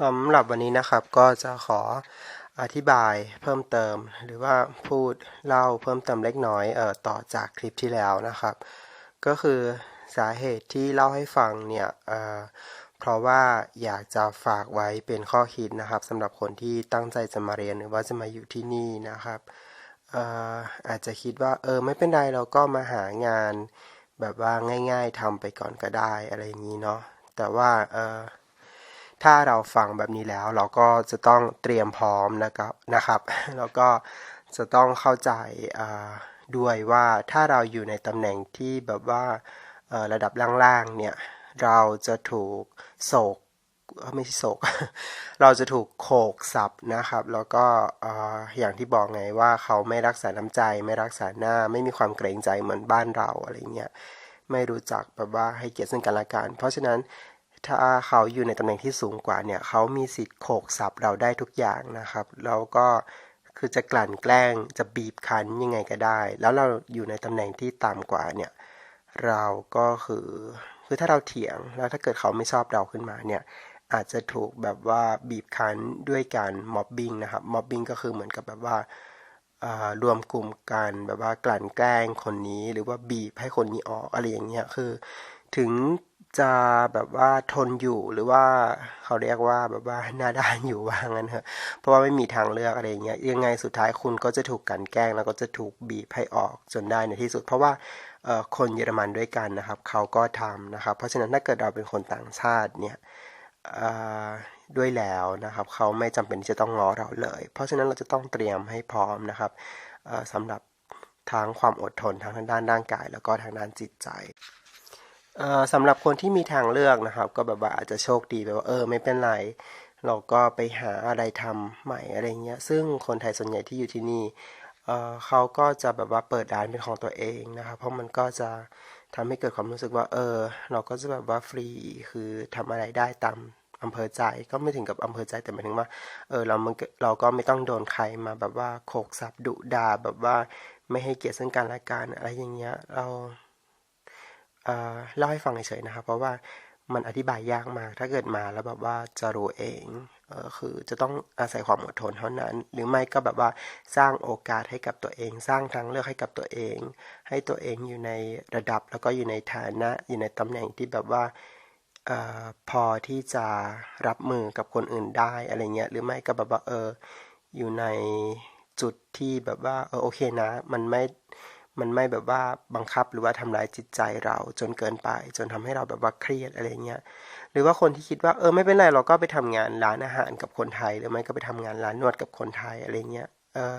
สำหรับวันนี้นะครับก็จะขออธิบายเพิ่มเติม หรือว่าพูดเล่าเพิ่มเติมเล็กน้อยเอ่อต่อจากคลิปที่แล้วนะครับ ก็คือสาเหตุที่เล่าให้ฟังเนี่ยเอ่อเพราะว่าอยากจะฝากไว้เป็นข้อคิดนะครับสำหรับคนที่ตั้งใจจะมาเรียนหรือว่าจะมาอยู่ที่นี่นะครับเอ่ออาจจะคิดว่าเออไม่เป็นไรเราก็มาหางานแบบว่าง่าย ๆทำไปก่อนก็ได้อะไรอย่างนี้เนาะแต่ว่าเออ ถ้าเราฟังแบบนี้แล้วเราก็จะต้องเตรียมพร้อมนะครับนะครับแล้วก็จะต้องเข้าใจด้วยว่าถ้าเราอยู่ในตำแหน่งที่แบบว่าระดับล่างๆเนี่ยเราจะถูกโศกไม่ใช่โศก เราจะถูกโขกสับนะครับ แล้วก็เอ่ออย่างที่บอกไงว่าเขาไม่รักษาน้ำใจ ไม่รักษาหน้า ไม่มีความเกรงใจเหมือนบ้านเราอะไรเงี้ยไม่รู้จักแบบว่าให้เกียรติซึ่งกันและกัน เพราะฉะนั้น ถ้าเขาอยู่ในตำแหน่งที่สูงกว่าเนี่ยเขามีสิทธิ์โขกสับเราได้ทุกอย่างนะครับ แล้วก็คือจะกลั่นแกล้งจะบีบคั้นยังไงก็ได้ แล้วเราอยู่ในตำแหน่งที่ต่ำกว่าเนี่ยเราก็คือคือถ้าเราเถียงแล้วถ้าเกิดเขาไม่ชอบเราขึ้นมาเนี่ยอาจจะถูกแบบว่าบีบคั้นด้วยการม็อบบิ้งนะครับม็อบบิ้งก็คือเหมือนกับแบบว่าอ่ารวมกลุ่มกันแบบว่ากลั่นแกล้งคนนี้หรือว่าบีบให้คนนี้ออกอะไรอย่างเงี้ยคือ ถึง จะแบบว่าทนอยู่หรือว่าเขาเรียกว่าแบบว่าหน้าด้านอยู่ว่างั้นเถอะเพราะว่าไม่มีทางเลือกอะไรเงี้ยยังไงสุดท้ายคุณก็จะถูกกันแกล้ง แล้วก็จะถูกบีบให้ออกจนได้ในที่สุด เพราะว่าคนเยอรมันด้วยกันนะครับเขาก็ทำนะครับ เพราะฉะนั้นถ้าเกิดเราเป็นคนต่างชาติเนี่ยด้วยแล้วนะครับเขาไม่จำเป็นที่จะต้องง้อเราเลย เพราะฉะนั้นเราจะต้องเตรียมให้พร้อมนะครับเอ่อสำหรับทั้งความอดทนทั้งทางด้านร่างกาย แล้วก็ทางด้านจิตใจ สำหรับคนที่มีทางเลือกนะครับ ก็แบบว่าอาจจะโชคดีแบบว่าเออไม่เป็นไร เราก็ไปหาอะไรทำใหม่อะไรเงี้ย ซึ่งคนไทยส่วนใหญ่ที่อยู่ที่นี่เเขาก็จะแบบว่าเปิดร้านเป็นของตัวเองนะครับ เพราะมันก็จะทำให้เกิดความรู้สึกว่า เออ เราก็จะแบบว่าฟรีคือทำอะไรได้ตามอำเภอใจก็ไม่ถึงกับอำเภอใจแต่หมายถึงว่าเออเรามันเราก็ไม่ต้องโดนใครมาแบบว่าโขกสับดุด่าแบบว่าไม่ให้เกียรติซึ่งกันและกันอะไรอย่างเงี้ยเรา เล่าให้ฟังเฉยๆนะครับ เพราะว่ามันอธิบายยากมาก ถ้าเกิดมาแล้วแบบว่าจะรู้เองเออคือจะต้องอาศัยความอดทนเท่านั้น หรือไม่ก็แบบว่าสร้างโอกาสให้กับตัวเอง สร้างทางเลือกให้กับตัวเอง ให้ตัวเองอยู่ในระดับแล้วก็อยู่ในฐานะ อยู่ในตำแหน่งที่แบบว่าออพอที่จะรับมือกับคนอื่นได้อะไรเงี้ยหรือไม่ก็แบบว่าเอออยู่ในจุดที่แบบว่าเออโอเคนะ มันไม่ มันไม่แบบว่าบังคับหรือว่าทำร้ายจิตใจเราจนเกินไป จนทำให้เราแบบว่าเครียดอะไรเงี้ยหรือว่าคนที่คิดว่าเออไม่เป็นไรเราก็ไปทำงานร้านอาหารกับคนไทย หรือไม่ก็ไปทำงานร้านนวดกับคนไทยอะไรเงี้ยเออ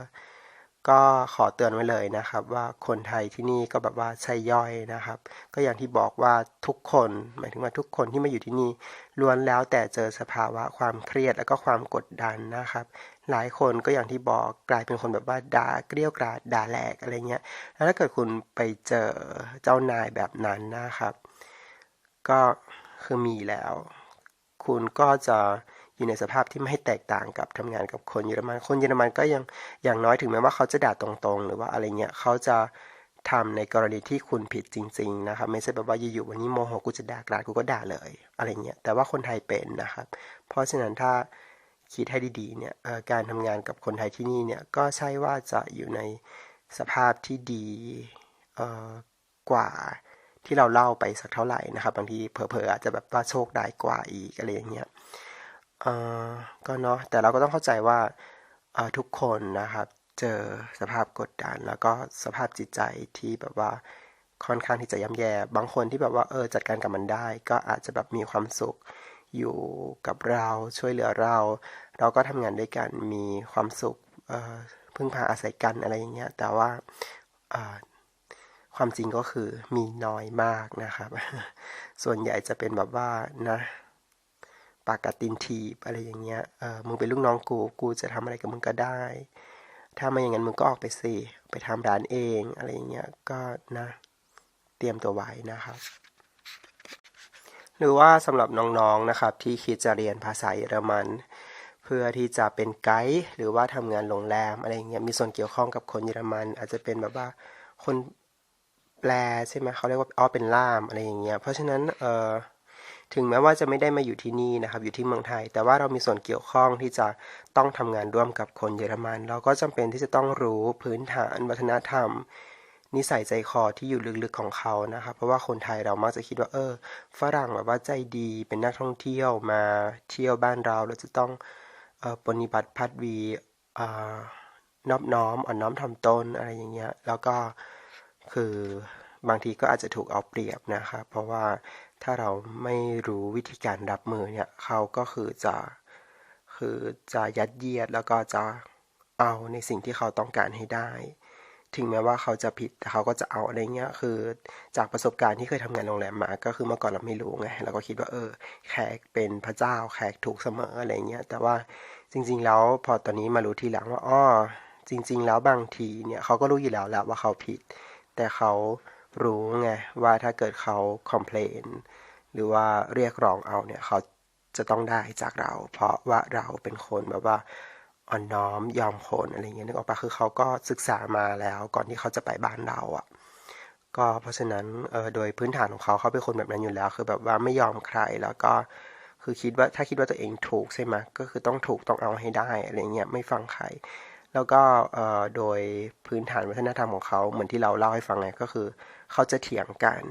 ก็ขอเตือนไว้เลยนะครับ ว่าคนไทยที่นี่ก็แบบว่าใช่ย่อยนะครับ ก็อย่างที่บอกว่าทุกคนหมายถึงว่าทุกคนที่มาอยู่ที่นี่ล้วนแล้วแต่เจอสภาวะความเครียดแล้วก็ความกดดันนะครับ หลายคนก็อย่างที่บอกกลายเป็นคนแบบว่าด่าเกลี้ยวกราดด่าแหลกอะไรเงี้ยแล้วถ้าเกิดคุณไปเจอเจ้านายแบบนั้นนะครับ ก็คือมีแล้ว คุณก็จะ อยู่ในสภาพที่ไม่แตกต่างกับทำงานกับคนเยอรมัน คนเยอรมันก็ยังอย่างน้อยถึงแม้ว่าเขาจะด่าตรงๆ หรือว่าอะไรเงี้ยเขาจะทำในกรณีที่คุณผิดจริง ๆ นะครับ ไม่ใช่แบบว่าอยู่ๆวันนี้โมโหกูจะด่ากราดกูก็ด่าเลย อะไรเงี้ยแต่ว่าคนไทยเป็นนะครับ เพราะฉะนั้นถ้าคิดให้ดีๆเนี่ยการทำงานกับคนไทยที่นี่เนี่ยก็ใช่ว่าจะอยู่ในสภาพที่ดีกว่าที่เราเล่าไปสักเท่าไหร่นะครับบางทีเผลอๆอาจจะแบบว่าโชคได้กว่าอีกอะไรอย่างเงี้ย เออก็เนาะแต่เราก็ต้องเข้าใจว่าเออทุกคนนะครับ เจอสภาพกดดัน แล้วก็สภาพจิตใจที่แบบว่าค่อนข้างที่จะย่ำแย่ บางคนที่แบบว่าเออจัดการกับมันได้ ก็อาจจะแบบมีความสุขอยู่กับเราช่วยเหลือเรา เราก็ทำงานด้วยกันมีความสุขเออพึ่งพาอาศัยกันอะไรอย่างเงี้ยแต่ว่าความจริงก็คือมีน้อยมากนะครับ ส่วนใหญ่จะเป็นแบบว่านะ ปากกัดตีนถีบอะไรอย่างเงี้ยเออมึงเป็นลูกน้องกู กูจะทำอะไรกับมึงก็ได้ ถ้าไม่อย่างนั้นมึงก็ออกไปสิไปทำร้านเองอะไรอย่างเงี้ยก็นะ เตรียมตัวไว้นะครับ หรือว่าสำหรับน้องๆนะครับ ที่คิดจะเรียนภาษาเยอรมัน เพื่อที่จะเป็นไกด์หรือว่าทำงานโรงแรมอะไรอย่างเงี้ยมีส่วนเกี่ยวข้องกับคนเยอรมัน อาจจะเป็นแบบว่าคนแปลใช่ไหมเขาเรียกว่าอ๋อเป็นล่ามอะไรอย่างเงี้ยเพราะฉะนั้นเออ ถึงแม้ว่าจะไม่ได้มาอยู่ที่นี่นะครับ อยู่ที่เมืองไทย แต่ว่าเรามีส่วนเกี่ยวข้องที่จะต้องทำงานร่วมกับคนเยอรมัน เราก็จำเป็นที่จะต้องรู้พื้นฐานวัฒนธรรม นิสัยใจคอที่อยู่ลึกๆของเขานะครับ เพราะว่าคนไทยเรามักจะคิดว่า เออ ฝรั่งแบบว่าใจดีเป็นนักท่องเที่ยวมาเที่ยวบ้านเราเราจะต้องออปฏิบัติพัดวีนอบน้อมอ่อนน้อมถ่อมตนอะไรอย่างเงี้ยแล้วก็คือ บางทีก็อาจจะถูกเอาเปรียบนะครับ เพราะว่าถ้าเราไม่รู้วิธีการรับมือเนี่ยเขาก็คือจะคือจะยัดเยียดแล้วก็จะเอาในสิ่งที่เขาต้องการให้ได้ ถึงแม้ว่าเขาจะผิดแต่เขาก็จะเอาอะไรเงี้ยคือจากประสบการณ์ที่เคยทำงานโรงแรมมาก็คือเมื่อก่อนเราไม่รู้ไงเราก็คิดว่าเออ แขกเป็นพระเจ้าแขกถูกเสมออะไรเงี้ยแต่ว่าจริง ๆ แล้วพอตอนนี้มารู้ทีหลังว่าอ้อจริง ๆ แล้วบางทีเนี่ยเขาก็รู้อยู่แล้วแหละว่าเขาผิด แต่เขา รู้ไงว่าถ้าเกิดเขาคอมเพลนหรือว่าเรียกร้องเอาเนี่ยเขาจะต้องได้จากเรา เพราะว่าเราเป็นคนแบบว่าอ่อนน้อมยอมคนอะไรเงี้ยนึกออกปะคือเขาก็ศึกษามาแล้วก่อนที่เขาจะไปบ้านเราอะ่ะ ก็เพราะฉะนั้นเออโดยพื้นฐานของเขาเขาเป็นคนแบบนั้นอยู่แล้ว คือแบบว่าไม่ยอมใครแล้วก็คือคิดว่าถ้าคิดว่าตัวเองถูกใช่ไหมก็คือต้องถูกต้องเอาให้ได้อะไรเงี้ยไม่ฟังใคร แล้วก็โดยพื้นฐานวัฒนธรรมของเขาเหมือนที่เราเล่าให้ฟังไงก็คือ เขาจะเถียงกัน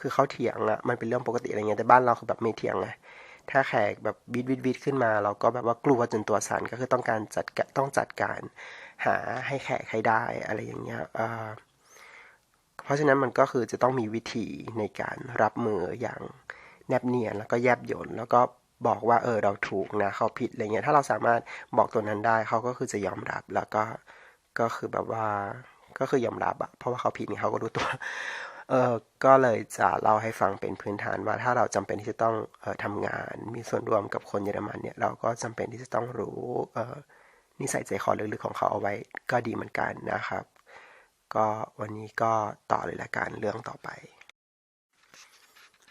คือเขาเถียงอะมันเป็นเรื่องปกติอะไรเงี้ยแต่บ้านเราคือแบบไม่เถียงไงถ้าแขกแบบบิดวิดวิดขึ้นมา เราก็แบบว่ากลัวจนตัวสั่นก็คือต้องการจัดต้องจัดการหาให้แขกให้ได้อะไรอย่างเงี้ยเพราะฉะนั้นมันก็คือจะต้องมีวิธีในการรับมืออย่างแนบเนียนแล้วก็แยบยนแล้วก็บอกว่าเออเราถูกนะเขาผิดอะไรเงี้ยถ้าเราสามารถบอกตัวนั้นได้เขาก็คือจะยอมรับแล้วก็ก็คือแบบว่า ก็คือยอมรับอะเพราะว่าเขาผิดนี่เขาก็รู้ตัวเออก็เลยจะเล่าให้ฟังเป็นพื้นฐานว่าถ้าเราจำเป็นที่จะต้องเออทำงานมีส่วนร่วมกับคนเยอรมันเนี่ยเราก็จำเป็นที่จะต้องรู้เออนิสัยใจคอลึกๆของเขาเอาไว้ก็ดีเหมือนกันนะครับ ก็วันนี้ก็ต่อเลยละกันเรื่องต่อไป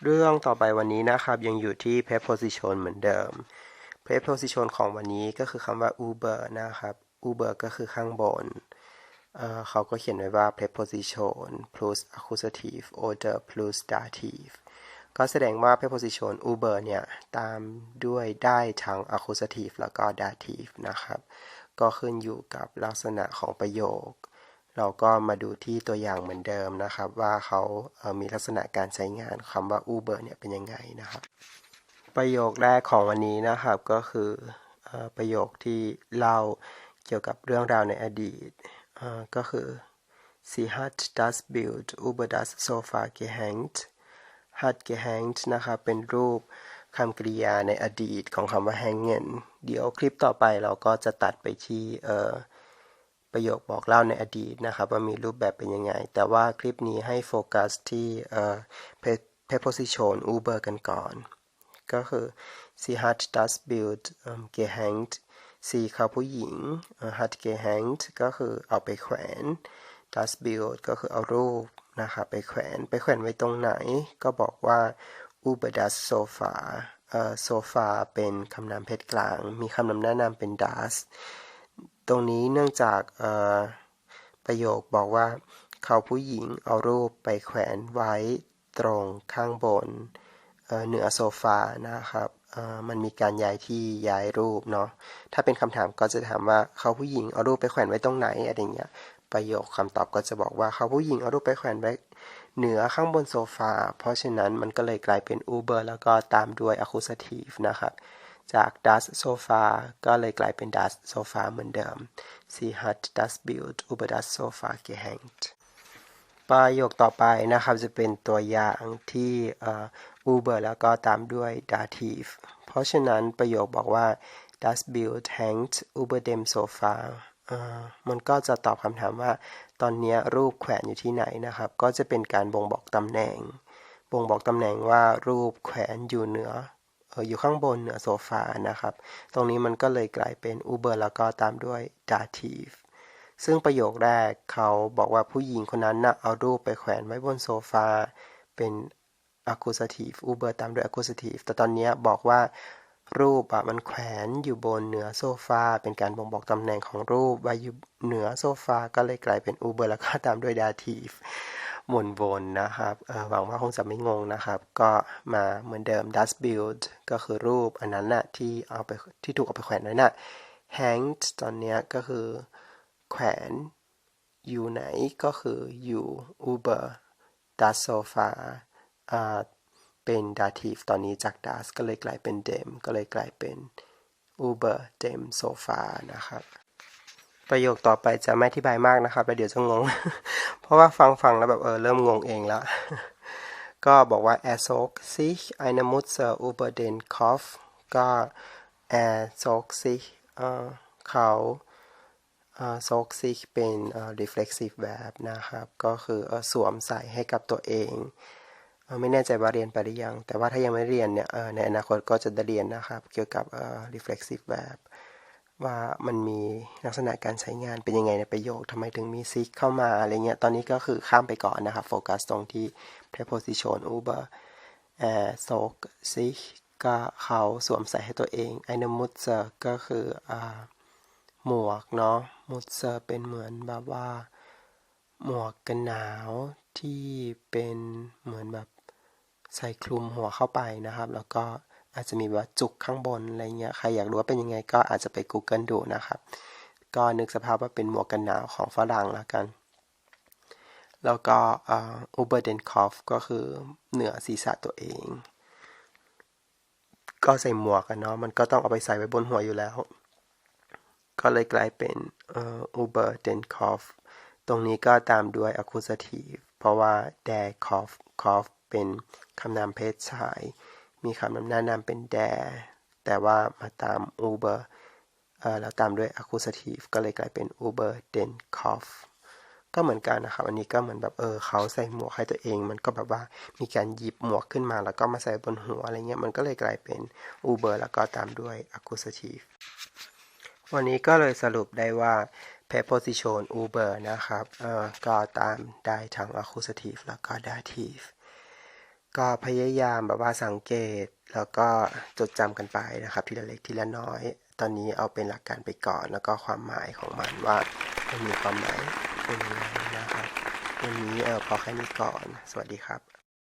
เรื่องต่อไปวันนี้นะครับยังอยู่ที่ preposition เหมือนเดิม preposition ของวันนี้ก็คือคำว่า uber นะครับ uber ก็คือข้างบน เขาก็เขียนไว้ว่า preposition plus accusative order plus dative ก็แสดงว่า preposition uber เนี่ย ตามด้วยได้ทั้ง accusative แล้วก็ dative นะครับ ก็ขึ้นอยู่กับลักษณะของประโยค เราก็มาดูที่ตัวอย่างเหมือนเดิมนะครับ ว่าเขามีลักษณะการใช้งานคำว่า uber เนี่ยเป็นยังไงนะครับ ประโยคแรกของวันนี้นะครับก็คือประโยคที่เล่าเกี่ยวกับเรื่องราวในอดีต ก็คือ sie hat das Bild über das Sofa gehängt hat gehängt นะครับเป็นรูปคำกริยาในอดีตของคำว่า hängen เดี๋ยวคลิปต่อไปเราก็จะตัดไปที่ประโยคบอกเล่าในอดีตนะครับ ว่ามีรูปแบบเป็นยังไง แต่ว่าคลิปนี้ให้โฟกัสที่ preposition über กันก่อน ก็คือ sie hat das Bild gehängt สีเขาผู้หญิง hat gehängt ก็คือเอาไปแขวน das Bild ก็คือเอารูปนะครับไปแขวนไปแขวนไว้ตรงไหน ก็บอกว่า über das Sofa โซฟาเป็นคำนามเพชรกลาง มีคำนำหน้านามเป็น das ตรงนี้เนื่องจากประโยคบอกว่า เขาผู้หญิงเอารูปไปแขวนไว้ตรงข้างบนเหนือโซฟานะครับ มันมีการย้ายที่ย้ายรูปเนาะ ถ้าเป็นคำถามก็จะถามว่าเขาผู้หญิงเอารูปไปแขวนไว้ตรงไหนอะไรเงี้ย ประโยคคำตอบก็จะบอกว่าเขาผู้หญิงเอารูปไปแขวนไว้เหนือข้างบนโซฟา เพราะฉะนั้นมันก็เลยกลายเป็น Uber แล้วก็ตามด้วย accusative นะครับ จาก das Sofa ก็เลยกลายเป็น das Sofa เหมือนเดิม sie hat das Bild über das Sofa gehängt ประโยคต่อไปนะครับจะเป็นตัวอย่างที่ Uber แล้วก็ตามด้วย dative เพราะฉะนั้นประโยคบอกว่า das Bild hängt über dem Sofa มันก็จะตอบคำถามว่า ตอนนี้รูปแขวนอยู่ที่ไหนนะครับ ก็จะเป็นการบ่งบอกตำแหน่ง บ่งบอกตำแหน่งว่ารูปแขวนอยู่เหนืออยู่ข้างบนเหนือโซฟานะครับ ตรงนี้มันก็เลยกลายเป็น Uber แล้วก็ตามด้วย dative ซึ่งประโยคแรกเขาบอกว่าผู้หญิงคนนั้นนะ่ะเอารูปไปแขวนไว้บนโซฟา เป็น accusative Uber ตามด้วย accusative แต่ตอนนี้บอกว่ารูปอะมันแขวนอยู่บนเหนือโซฟา เป็นการบ่งบอกตำแหน่งของรูปว่าอยู่เหนือโซฟา ก็เลยกลายเป็น Uber แล้วก็ตามด้วย dative วนๆนนะครับหวังว่าคงจะไม่งงนะครับ ก็มาเหมือนเดิม das Bild ก็คือรูปอันนั้นน่ะที่เอาไปที่ถูกเอาไปแขวนไว้น่ะ hanged ตอนนี้ก็คือแขวนอยู่ไหนก็คืออยู่ Uber das Sofa อ่า เป็น dative ตอนนี้จาก das ก็เลยกลายเป็น dem ก็เลยกลายเป็น Uber dem Sofa นะครับ ประโยคต่อไปจะไม่อธิบายมากนะครับแล้วเดี๋ยวจะงง เพราะว่าฟังฟังแล้วแบบเออเริ่มงงเองล้วก็บอกว่า er zog sich eine Mutze über den Kopf ก็ er zog sich เขาเอ่อ zog sich เป็น reflexive verb นะครับ ก็คือสวมใส่ให้กับตัวเอง ไม่แน่ใจว่าเรียนไปหรือยัง แต่ว่าถ้ายังไม่เรียนเนี่ยในอนาคตก็จะได้เรียนนะครับ เกี่ยวกับ reflexive verb ว่ามันมีลักษณะการใช้งานเป็นยังไงในประโยคทำไมถึงมี sich เข้ามาอะไรเงี้ย ตอนนี้ก็คือข้ามไปก่อนนะครับโฟกัสตรงที่ preposition über er zog sich ก็เขาสวมใส่ให้ตัวเอง eine Mutze ก็คืออ่าหมวกเนาะ Mutze เป็นเหมือนแบบว่า หมวกกันหนาวที่เป็นเหมือนแบบ ใส่คลุมหัวเข้าไปนะครับ แล้วก็อาจจะมีแบบจุกข้างบนอะไรเงี้ย ใครอยากรู้ว่าเป็นยังไงก็อาจจะไป Google ดูนะครับ ก็นึกสภาพว่าเป็นหมวกกันหนาวของฝรั่งแล้วกัน แล้วก็อ่า Uber den Kopf ก็คือเหนือศีรษะตัวเอง ก็ใส่หมวกกันเนาะ มันก็ต้องเอาไปใส่ไว้บนหัวอยู่แล้ว ก็เลยกลายเป็นอ่อ Uber den Kopf ตรงนี้ก็ตามด้วย accusative เพราะว่า der Kopf Kopf เป็นคำนามเพศชาย มีคำนำหน้านามเป็น der แต่ว่ามาตาม Uber เอ่อแล้วตามด้วย accusative ก็เลยกลายเป็น Uber den Kopf ก็เหมือนกันนะครับ อันนี้ก็เหมือนแบบเออเขาใส่หมวกให้ตัวเอง มันก็แบบว่ามีการหยิบหมวกขึ้นมาแล้วก็มาใส่บนหัวอะไรเงี้ย มันก็เลยกลายเป็น Uber แล้วก็ตามด้วย accusative วันนี้ก็เลยสรุปได้ว่า preposition Uber นะครับ เอ่อ ก็ตามได้ทั้ง accusative แล้วก็ dative ก็พยายามแบบว่าสังเกต แล้วก็จดจำกันไปนะครับ ทีละเล็กทีละน้อย ตอนนี้เอาเป็นหลักการไปก่อน แล้วก็ความหมายของมันว่ามันมีความหมายเป็นยังไงนะครับวันนี้เออพอแค่นี้ก่อน สวัสดีครับ